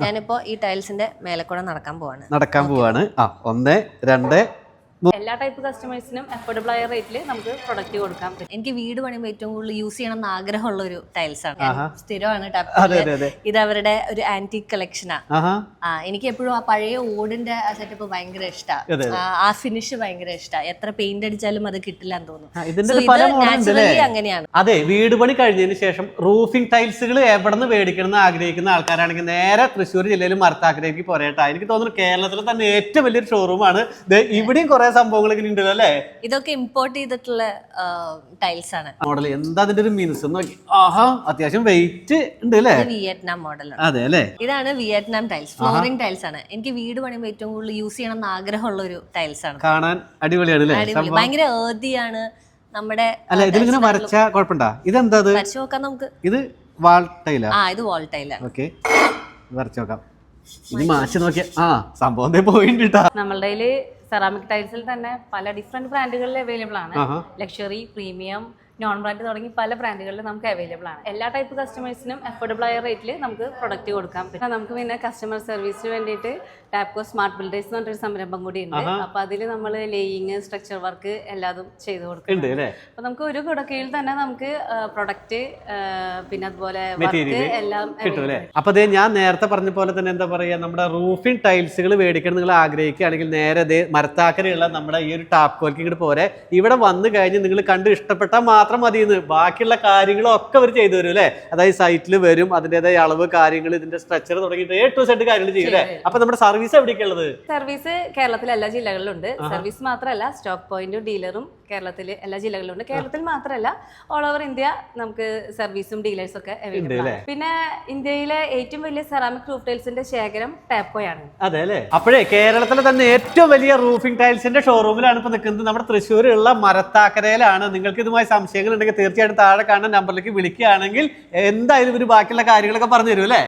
ഞാനിപ്പോ ഈ ടൈൽസിന്റെ മേലെ കൂടെ നടക്കാൻ പോവാണ്. നടക്കാൻ പോവാണ്. ആ ഒന്ന് രണ്ട് എല്ലാ ടൈപ്പ് കസ്റ്റമേഴ്സിനും അഫോർഡബിൾ ആയ റേറ്റിൽ നമുക്ക് പ്രൊഡക്റ്റ് കൊടുക്കാൻ പറ്റും. എനിക്ക് വീട് പണിയുമ്പോൾ ഏറ്റവും കൂടുതൽ യൂസ് ചെയ്യണം എന്ന് ആഗ്രഹമുള്ള ഒരു ടൈൽസ് ആണ്. സ്ഥിരമാണ് ടപ്പ് ഇത് അവരുടെ ഒരു ആന്റിക് കളക്ഷനാ ആ. എനിക്ക് എപ്പോഴും ആ പഴയ ഓടിന്റെ ആ സെറ്റപ്പ് ഭയങ്കര ഇഷ്ടമാണ് ആ ഫിനിഷ് ഭയങ്കര ഇഷ്ടമാണ് എത്ര പെയിന്റ് അടിച്ചാലും അത് കിട്ടില്ല എന്ന് തോന്നുന്നു? അങ്ങനെയാണ്. അതെ വീട് പണി കഴിഞ്ഞതിന് ശേഷം റൂഫിംഗ് ടൈൽസുകൾ എവിടെ നിന്ന് മേടിക്കണം എന്ന് ആഗ്രഹിക്കുന്ന ആൾക്കാരാണെങ്കിൽ നേരെ തൃശ്ശൂർ ജില്ലയിൽ മരത്താക്കരയ്ക്ക് പോരേട്ടാ. എനിക്ക് തോന്നുന്നു കേരളത്തിലെ തന്നെ ഏറ്റവും വലിയൊരു ഷോറൂമാണ് ഇവിടെയും കുറെ സംഭവങ്ങൾ ഇങ്ങനെ ഉണ്ടല്ലോ അല്ലേ? ഇതൊക്കെ ഇമ്പോർട്ട് ചെയ്തിട്ടുള്ള ടൈൽസ് ആണ്. മോഡൽ എന്താ അതിന്റെ ഒരു മീൻസ് നോക്കി. ആഹാ അത്യാവശ്യം വെയിറ്റ് ഉണ്ട് അല്ലേ? വിയറ്റ്നാം മോഡലാണ് അതെ അല്ലേ? ഇതാണ് വിയറ്റ്നാം ടൈൽസ് ഫ്ലോറിംഗ് ടൈൽസ് ആണ്. എനിക്ക് വീട് പണിയുമ്പോൾ ഏറ്റവും കൂടുതൽ യൂസ് ചെയ്യണം എന്ന് ആഗ്രഹമുള്ള ഒരു ടൈൽസ് ആണ്. കാണാൻ അടിപൊളിയാണ് അല്ലേ? ഭയങ്കര ഏർത്തിയാണ് നമ്മുടെ അല്ല ഇതിലിങ്ങനെ വരച്ച കുഴപ്പമുണ്ടാ? ഇതെന്താ ഇത് വരച്ചു നോക്കാം നമുക്ക്. ഇത് വാൾ ടൈലാ ആ? ഇത് വാൾ ടൈലാ ഓക്കെ വരച്ചു നോക്കാം. ഇത് മാറ്റി നോക്കിയ ആ സംഭവം പോയിന്റ് പോയിണ്ട് ട്ടാ. നമ്മളുടെ കയ്യിൽ സെറാമിക് ടൈൽസിൽ തന്നെ പല ഡിഫറെന്റ് ബ്രാൻഡുകളിൽ അവൈലബിൾ ആണ്. ലക്ഷറി പ്രീമിയം നോൺ ബ്രാൻഡ് തുടങ്ങി പല ബ്രാൻഡുകളിലും നമുക്ക് അവൈലബിൾ ആണ്. എല്ലാ ടൈപ്പ് കസ്റ്റമേഴ്സിനും അഫോർഡബിൾ ആയ റേറ്റിൽ നമുക്ക് പ്രൊഡക്റ്റ് കൊടുക്കാൻ പറ്റും. നമുക്ക് പിന്നെ കസ്റ്റമർ സർവീസിന് വേണ്ടിയിട്ട് ടാപ്കോ സ്മാർട്ട് ബിൽഡേഴ്സ് എന്ന് പറഞ്ഞൊരു സംരംഭം കൂടി ഉണ്ട്. അപ്പോൾ അതിൽ നമ്മൾ ലേയിങ് സ്ട്രക്ചർ വർക്ക് എല്ലാതും ചെയ്തു കൊടുക്കും അപ്പോൾ നമുക്ക് ഒരു കുടക്കീഴിൽ തന്നെ നമുക്ക് പ്രൊഡക്റ്റ് പിന്നെ അതുപോലെ എല്ലാം കിട്ടും അല്ലേ? അപ്പൊ അതേ ഞാൻ നേരത്തെ പറഞ്ഞ പോലെ തന്നെ എന്താ പറയാ നമ്മുടെ റൂഫിംഗ് ടൈൽസുകൾ മേടിക്കണം നിങ്ങൾ ആഗ്രഹിക്കുകയാണെങ്കിൽ നേരെ മരത്താക്കരയുള്ള നമ്മുടെ ഈ ഒരു ടാപ്പ് കോൽക്ക് ഇങ്ങോട്ട് പോരെ. ഇവിടെ വന്നു കഴിഞ്ഞ് നിങ്ങൾ കണ്ട് ഇഷ്ടപ്പെട്ടാൽ മാത്രം മതി എന്ന് ബാക്കിയുള്ള കാര്യങ്ങളും ഒക്കെ അവർ ചെയ്തു തരും അല്ലേ? അതായത് സൈറ്റിൽ വരും അതിന്റെതായ അളവ് കാര്യങ്ങൾ ഇതിന്റെ സ്ട്രക്ചർ തുടങ്ങിയിട്ട് എ ടു സെറ്റ് കാര്യങ്ങൾ ചെയ്യും അല്ലേ? അപ്പൊ നമ്മുടെ സർവീസ് എവിടേക്കുള്ളത് സർവീസ് കേരളത്തിലെ എല്ലാ ജില്ലകളിലും ഉണ്ട് സർവീസ് മാത്രമല്ല സ്റ്റോക്ക് പോയിന്റും ഡീലറും കേരളത്തിലെ എല്ലാ ജില്ലകളിലും ഉണ്ട് കേരളത്തിൽ മാത്രമല്ല ഓൾ ഓവർ ഇന്ത്യ നമുക്ക് സർവീസും ഡീലേഴ്സും ഒക്കെ അവൈലബിൾ പിന്നെ ഇന്ത്യയിലെ ഏറ്റവും വലിയ സെറാമിക് റൂഫ് ടൈൽസിന്റെ ശേഖരം ടാപ്പോയാണ് അതെ അല്ലേ? അപ്പോഴേ കേരളത്തിലെ തന്നെ ഏറ്റവും വലിയ റൂഫിംഗ് ടൈൽസിന്റെ ഷോറൂമിലാണ് ഇപ്പൊ നിൽക്കുന്നത് നമ്മുടെ തൃശ്ശൂരിലുള്ള മരത്താക്കരയിലാണ്. നിങ്ങൾക്ക് ഇതുമായി സംശയങ്ങൾ ഉണ്ടെങ്കിൽ തീർച്ചയായിട്ടും താഴെ കാണുന്ന നമ്പറിലേക്ക് വിളിക്കുകയാണെങ്കിൽ എന്തായാലും ഇവർ ബാക്കിയുള്ള കാര്യങ്ങളൊക്കെ പറഞ്ഞു തരും അല്ലേ?